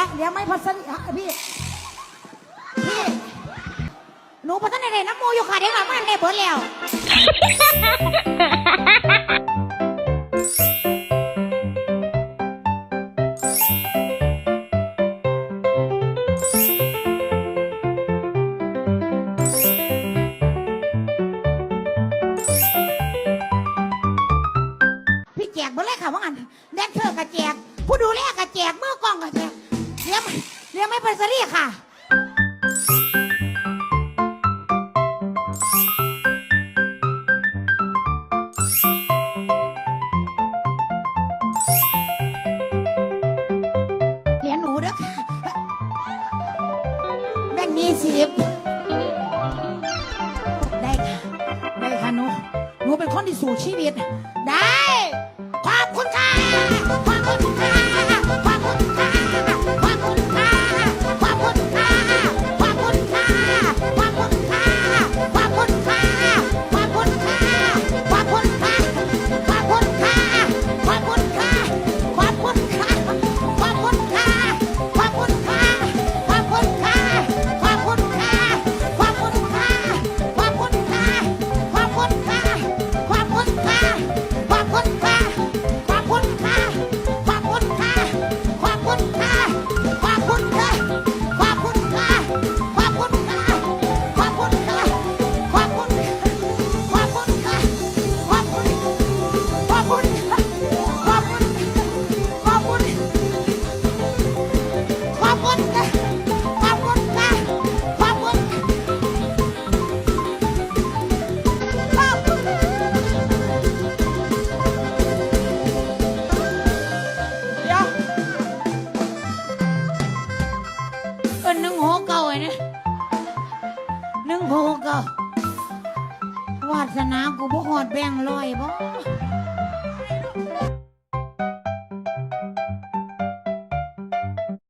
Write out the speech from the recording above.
ละเดี๋ยวไม่พัสดีพี่ พี่ หนูพัฒนาในน้ำมูอยู่ค่ะเดี๋ยวหลังมันได้เบิดแล้วพี่แจกเบิดเลยค่ะว่างั้นแดนเซอร์กระแจก ผู้ดูแลกระแจกมือกล้องกระแจก ยกเรียกไม่พัสดีค่ะ เหรียญหนูเด้อค่ะแบ่งยี่สิบได้ค่ะ ได้ค่ะหนู หนูเป็นคนที่สู่ชีวิต เก้าไอ้เนี่ยหนึ่งหกเก้าวาสนากูบ่หอดแบ่งลอยบ่